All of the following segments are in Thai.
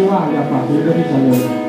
jiwa ya Pak Bintu di jalan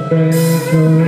the branch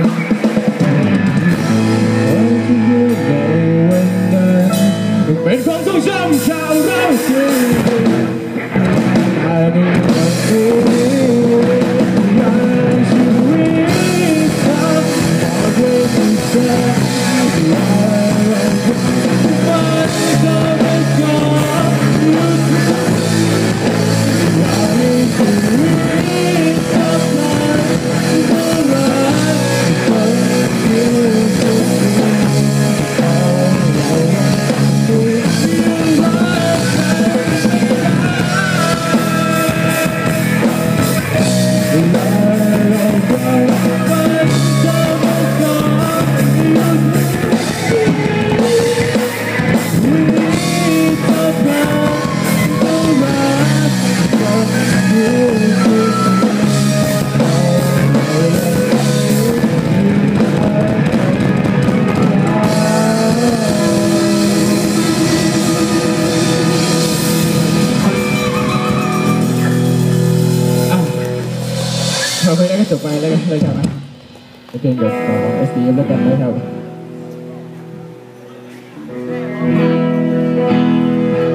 ันแล้วกันนะครับ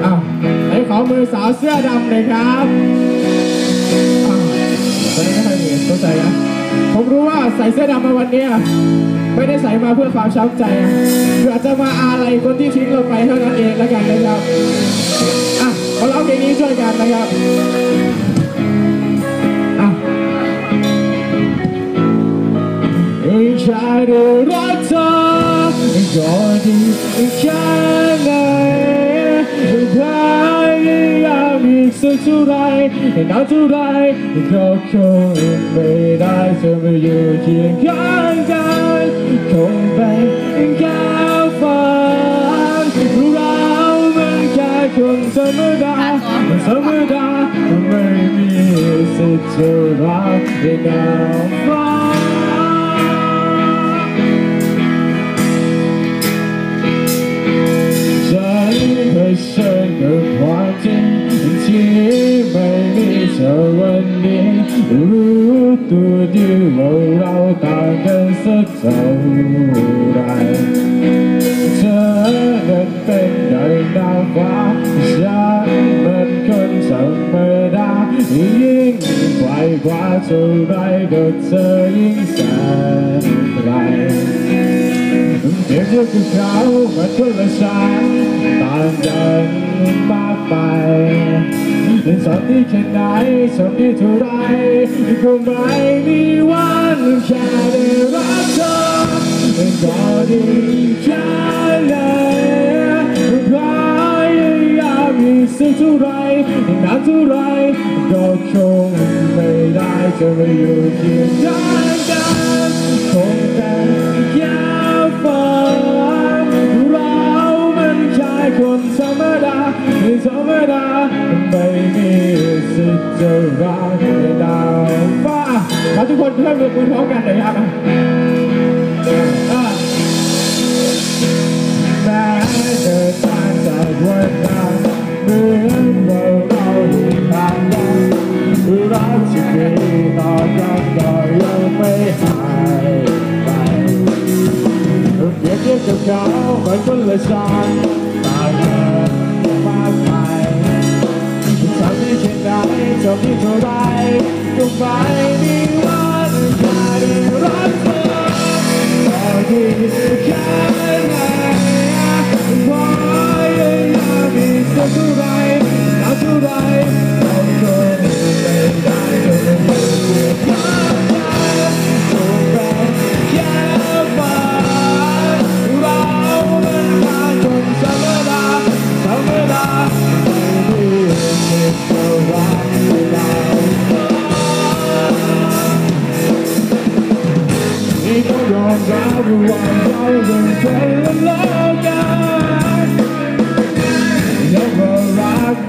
อ้าวไอ้ขอมือสาวเสื้อดำเลยครับตอนนี้ก็ใค่อยมีตัวใจนะผมรู้ว่าใส่เสื้อดำมาวันนี้ไม่ได้ใส่มาเพื่อความช้ำใจเพื่อจะมาอาลัยคนที่ทิ้งเราไปเท่านั้นเองแล้วกันนะครับอะมาเล่าเพลงนี้ช่วยกันนะครับ entscheide weiter. Golden, ich so today and not today It's not cool in made eyes over you. Jin Kang Kang Come back and go far Around and get on summer da Summer da Maybe it's a tour out and I'm กว่าเท่าไรก็เธอยิ่งแสนไกลเปรียบเทียบกับเขาเหมือนคนละฉันต่างกันมากไปสอนที่แค่ไหนสอนที่เท่าไรก็ไม่มีวันแค่ได้รักเธอก็ดีแค่ไหนพยายามอีกสักเท่าไรนานเท่าไรก็คง ไม่ได้จะมาอยู่เคียงข้างกันคงแต่แค่ฝันเรามันแค่คนธรรมดาธรรมดาไม่มีสิทธิ์จะรักดาวฟ้าขอทุกคนเพื่อนมือพร้อมกันหน่อยครับ Don't need to ride, goodbye I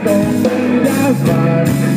don't think that's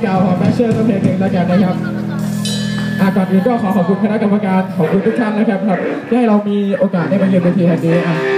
เป็นเพลงเก่าวของแมชเชอร์สักเพลงหนึ่งแล้วกันนะครับอะก่อนอื่นก็ขอขอบคุณคณะกรรมการขอบคุณทุกท่านนะครับที่ให้เรามีโอกาสได้มาเยือนเวทีแห่งนี้อะนี่